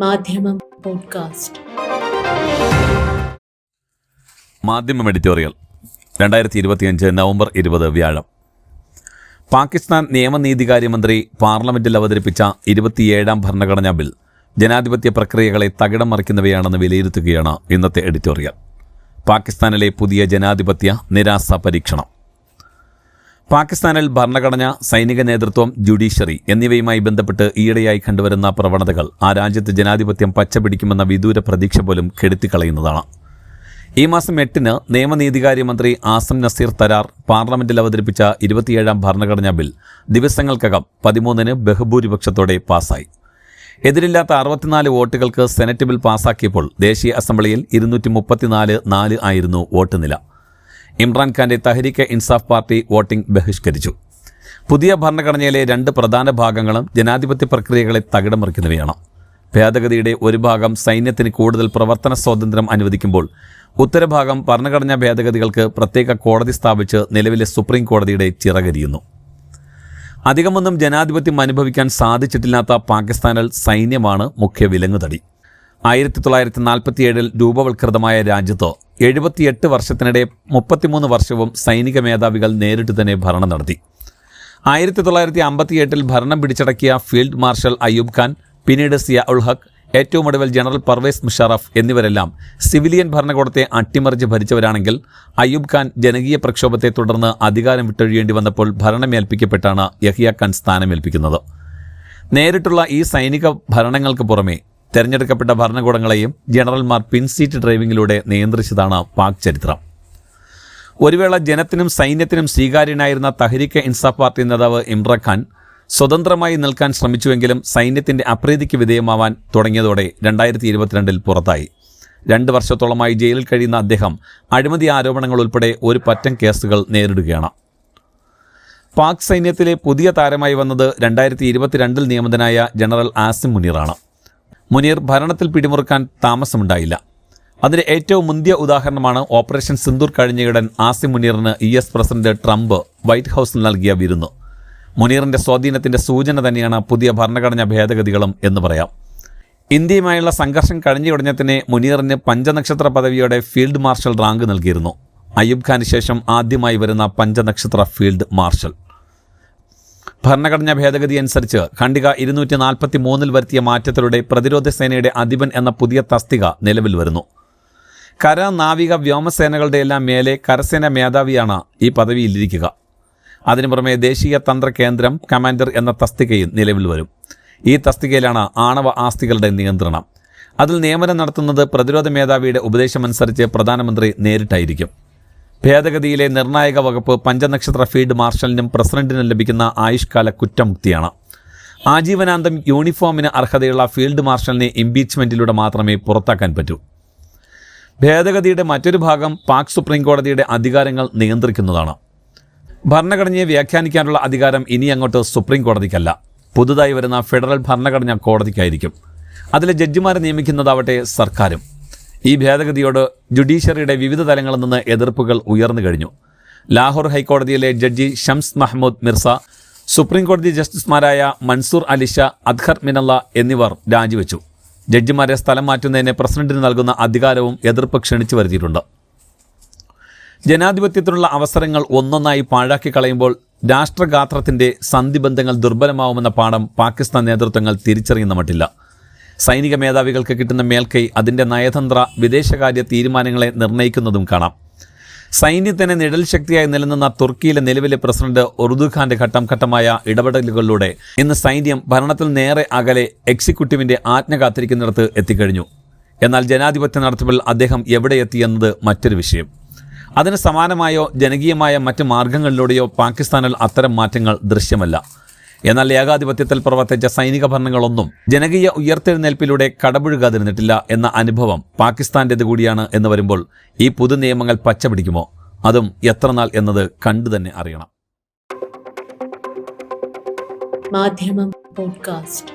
മാധ്യമം പോഡ്കാസ്റ്റ്. മാധ്യമം എഡിറ്റോറിയൽ രണ്ടായിരത്തി ഇരുപത്തിയഞ്ച് നവംബർ ഇരുപത് വ്യാഴം. പാകിസ്ഥാൻ നിയമനീതികാര്യമന്ത്രി പാർലമെന്റിൽ അവതരിപ്പിച്ച ഇരുപത്തിയേഴാം ഭരണഘടനാ ബിൽ ജനാധിപത്യ പ്രക്രിയകളെ തകിടം മറിക്കുന്നവയാണെന്ന് വിലയിരുത്തുകയാണ് ഇന്നത്തെ എഡിറ്റോറിയൽ. പാകിസ്ഥാനിലെ പുതിയ ജനാധിപത്യ നിരാശ പരീക്ഷണം. പാകിസ്ഥാനിൽ ഭരണഘടന സൈനിക നേതൃത്വം ജുഡീഷ്യറി എന്നിവയുമായി ബന്ധപ്പെട്ട് ഈയിടെയായി കണ്ടുവരുന്ന പ്രവണതകൾ ആ രാജ്യത്ത് ജനാധിപത്യം പച്ചപിടിക്കുമെന്ന വിദൂര പ്രതീക്ഷ പോലും കെടുത്തിക്കളയുന്നതാണ്. ഈ മാസം എട്ടിന് നിയമനീതികാര്യമന്ത്രി ആസം നസീർ തരാർ പാർലമെന്റിൽ അവതരിപ്പിച്ച ഇരുപത്തിയേഴാം ഭരണഘടനാ ബിൽ ദിവസങ്ങൾക്കകം പതിമൂന്നിന് ബഹുഭൂരിപക്ഷത്തോടെ പാസായി. എതിരില്ലാത്ത അറുപത്തിനാല് വോട്ടുകൾക്ക് സെനറ്റ് ബിൽ പാസാക്കിയപ്പോൾ ദേശീയ അസംബ്ലിയിൽ ഇരുന്നൂറ്റി മുപ്പത്തിനാല് നാല് ആയിരുന്നു വോട്ട് നില. ഇമ്രാൻഖാന്റെ തഹരിക്ക് ഇൻസാഫ് പാർട്ടി വോട്ടിംഗ് ബഹിഷ്കരിച്ചു. പുതിയ ഭരണഘടനയിലെ രണ്ട് പ്രധാന ഭാഗങ്ങളും ജനാധിപത്യ പ്രക്രിയകളെ തകിടം മറിക്കുന്നവയാണ് ഭേദഗതിയുടെ ഒരു ഭാഗം സൈന്യത്തിന് കൂടുതൽ പ്രവർത്തന സ്വാതന്ത്ര്യം അനുവദിക്കുമ്പോൾ ഉത്തരഭാഗം ഭരണഘടനാ ഭേദഗതികൾക്ക് പ്രത്യേക കോടതി സ്ഥാപിച്ച് നിലവിലെ സുപ്രീം കോടതിയുടെ ചിറകരിയുന്നു. അധികമൊന്നും ജനാധിപത്യം അനുഭവിക്കാൻ സാധിച്ചിട്ടില്ലാത്ത പാകിസ്ഥാനിൽ സൈന്യമാണ് മുഖ്യ വിലങ്ങുതടി. ആയിരത്തി തൊള്ളായിരത്തി നാൽപ്പത്തിയേഴിൽ രൂപവൽകൃതമായ രാജ്യത്ത് എഴുപത്തിയെട്ട് വർഷത്തിനിടെ മുപ്പത്തിമൂന്ന് വർഷവും സൈനിക മേധാവികൾ നേരിട്ട് തന്നെ ഭരണം നടത്തി. ആയിരത്തി തൊള്ളായിരത്തി അമ്പത്തിയെട്ടിൽ ഭരണം പിടിച്ചടക്കിയ ഫീൽഡ് മാർഷൽ അയ്യൂബ് ഖാൻ പിന്നീട് സിയ ഉൾ ഹക്ക് ഏറ്റവും ഒടുവിൽ ജനറൽ പർവേസ് മുഷറഫ് എന്നിവരെല്ലാം സിവിലിയൻ ഭരണകൂടത്തെ അട്ടിമറിച്ച് ഭരിച്ചവരാണെങ്കിൽ അയ്യൂബ് ഖാൻ ജനകീയ പ്രക്ഷോഭത്തെ തുടർന്ന് അധികാരം വിട്ടൊഴിയേണ്ടി വന്നപ്പോൾ ഭരണമേൽപ്പിക്കപ്പെട്ടാണ് യഹിയ ഖാൻ സ്ഥാനമേൽപ്പിക്കുന്നത്. നേരിട്ടുള്ള ഈ സൈനിക ഭരണങ്ങൾക്ക് പുറമെ തെരഞ്ഞെടുക്കപ്പെട്ട ഭരണകൂടങ്ങളെയും ജനറൽമാർ പിൻസീറ്റ് ഡ്രൈവിംഗിലൂടെ നിയന്ത്രിച്ചതാണ് പാക് ചരിത്രം. ഒരുവേള ജനത്തിനും സൈന്യത്തിനും സ്വീകാര്യനായിരുന്ന തഹരിക്ക ഇൻസാഫ് പാർട്ടി നേതാവ് ഇമ്രഖാൻ ഖാൻ സ്വതന്ത്രമായി നിൽക്കാൻ ശ്രമിച്ചുവെങ്കിലും സൈന്യത്തിന്റെ അപ്രീതിക്ക് വിധേയമാവാൻ തുടങ്ങിയതോടെ രണ്ടായിരത്തി ഇരുപത്തിരണ്ടിൽ പുറത്തായി. രണ്ട് വർഷത്തോളമായി ജയിലിൽ കഴിയുന്ന അദ്ദേഹം അഴിമതി ആരോപണങ്ങൾ ഉൾപ്പെടെ ഒരു പറ്റം കേസുകൾ നേരിടുകയാണ്. പാക് സൈന്യത്തിലെ പുതിയ താരമായി വന്നത് രണ്ടായിരത്തി ഇരുപത്തിരണ്ടിൽ നിയമിതനായ ജനറൽ ആസിം മുനീറാണ്. മുനീർ ഭരണത്തിൽ പിടിമുറുക്കാൻ താമസമുണ്ടായില്ല. അതിന് ഏറ്റവും മുന്തിയ ഉദാഹരണമാണ് ഓപ്പറേഷൻ സിന്ദൂർ കഴിഞ്ഞയുടൻ Asim മുനീറിന് U S president Trump white ഹൗസിൽ നൽകിയ വിരുന്ന്. മുനീറിന്റെ സ്വാധീനത്തിന്റെ സൂചന തന്നെയാണ് പുതിയ ഭരണഘടനാ ഭേദഗതികളും എന്ന് പറയാം. ഇന്ത്യയുമായുള്ള സംഘർഷം കഴിഞ്ഞയുടനെ മുനീറിന് പഞ്ചനക്ഷത്ര പദവിയോടെ ഫീൽഡ് മാർഷൽ റാങ്ക് നൽകിയിരുന്നു. അയ്യൂബ് ഖാന് ശേഷം ആദ്യമായി വരുന്ന പഞ്ചനക്ഷത്ര ഫീൽഡ് മാർഷൽ. ഭരണഘടനാ ഭേദഗതി അനുസരിച്ച് ഖണ്ഡിക ഇരുന്നൂറ്റി നാൽപ്പത്തി മൂന്നിൽ വരുത്തിയ മാറ്റത്തിലൂടെ പ്രതിരോധ സേനയുടെ അധിപൻ എന്ന പുതിയ തസ്തിക നിലവിൽ വരുന്നു. കര നാവിക വ്യോമസേനകളുടെ എല്ലാം മേലെ കരസേന മേധാവിയാണ് ഈ പദവിയിലിരിക്കുക അതിനു പുറമെ ദേശീയ തന്ത്ര കേന്ദ്രം കമാൻഡർ എന്ന തസ്തികയും നിലവിൽ വരും. ഈ തസ്തികയിലാണ് ആണവ ആസ്തികളുടെ നിയന്ത്രണം. അതിൽ നിയമനം നടത്തുന്നത് പ്രതിരോധ മേധാവിയുടെ ഉപദേശമനുസരിച്ച് പ്രധാനമന്ത്രി നേരിട്ടായിരിക്കും. ഭേദഗതിയിലെ നിർണായക വകുപ്പ് പഞ്ചനക്ഷത്ര ഫീൽഡ് മാർഷലിനും പ്രസിഡന്റിനും ലഭിക്കുന്ന ആയുഷ്കാല കുറ്റമുക്തിയാണ് ആജീവനാന്തം യൂണിഫോമിന് അർഹതയുള്ള ഫീൽഡ് മാർഷലിനെ ഇംപീച്ച്മെന്റിലൂടെ മാത്രമേ പുറത്താക്കാൻ പറ്റൂ. ഭേദഗതിയുടെ മറ്റൊരു ഭാഗം പാക് സുപ്രീം കോടതിയുടെ അധികാരങ്ങൾ നിയന്ത്രിക്കുന്നതാണ്. ഭരണഘടനയെ വ്യാഖ്യാനിക്കാനുള്ള അധികാരം ഇനി അങ്ങോട്ട് സുപ്രീം കോടതിക്കല്ല. പുതുതായി വരുന്ന ഫെഡറൽ ഭരണഘടനാ കോടതിക്കായിരിക്കും. അതിലെ ജഡ്ജിമാരെ നിയമിക്കുന്നതാവട്ടെ സർക്കാരും. ഈ ഭേദഗതിയോട് ജുഡീഷ്യറിയുടെ വിവിധ തലങ്ങളിൽ നിന്ന് എതിർപ്പുകൾ ഉയർന്നു കഴിഞ്ഞു. ലാഹോർ ഹൈക്കോടതിയിലെ ജഡ്ജി ഷംസ് മഹ്മൂദ് മിർസ സുപ്രീം കോടതി ജസ്റ്റിസുമാരായ മൻസൂർ അലിഷ അദ്ഹർ മിനല്ല എന്നിവർ രാജിവെച്ചു. ജഡ്ജിമാരെ സ്ഥലം മാറ്റുന്നതിന് പ്രസിഡന്റിന് നൽകുന്ന അധികാരവും എതിർപ്പ് ക്ഷണിച്ചു വരുത്തിയിട്ടുണ്ട്. ജനാധിപത്യത്തിനുള്ള അവസരങ്ങൾ ഒന്നൊന്നായി പാഴാക്കി കളയുമ്പോൾ രാഷ്ട്രഗാത്രത്തിന്റെ സന്ധിബന്ധങ്ങൾ ദുർബലമാവുമെന്ന പാഠം പാകിസ്ഥാൻ നേതൃത്വങ്ങൾ തിരിച്ചറിയുന്ന മട്ടില്ല. സൈനിക മേധാവികൾക്ക് കിട്ടുന്ന മേൽക്കൈ അതിന്റെ നയതന്ത്ര വിദേശകാര്യ തീരുമാനങ്ങളെ നിർണയിക്കുന്നതും കാണാം. സൈന്യത്തിന് നിഴൽ ശക്തിയായി നിലനിന്ന തുർക്കിയിലെ നിലവിലെ പ്രസിഡന്റ് ഉറുദുഖാന്റെ ഘട്ടം ഘട്ടമായ ഇടപെടലുകളിലൂടെ ഇന്ന് സൈന്യം ഭരണത്തിൽ നേരെ അകലെ എക്സിക്യൂട്ടീവിന്റെ ആജ്ഞ കാത്തിരിക്കുന്നിടത്ത് എത്തിക്കഴിഞ്ഞു. എന്നാൽ ജനാധിപത്യ നടത്തിപ്പിൽ അദ്ദേഹം എവിടെ എത്തിയെന്നത് മറ്റൊരു വിഷയം. അതിന് സമാനമായോ ജനകീയമായ മറ്റ് മാർഗങ്ങളിലൂടെയോ പാകിസ്ഥാനിൽ അത്തരം മാറ്റങ്ങൾ ദൃശ്യമല്ല. എന്നാൽ ഏകാധിപത്യത്തിൽ പ്രവർത്തിച്ച സൈനിക ഭരണങ്ങളൊന്നും ജനകീയ ഉയർത്തെഴുന്നേൽപ്പിലൂടെ കടപുഴുകാതിരുന്നിട്ടില്ല എന്ന അനുഭവം പാകിസ്ഥാന്റേത് കൂടിയാണ് എന്ന് വരുമ്പോൾ ഈ പുതു നിയമങ്ങൾ പച്ചപിടിക്കുമോ? അതും എത്രനാൾ എന്നത് കണ്ടു തന്നെ അറിയണം. മാധ്യമം പോഡ്കാസ്റ്റ്.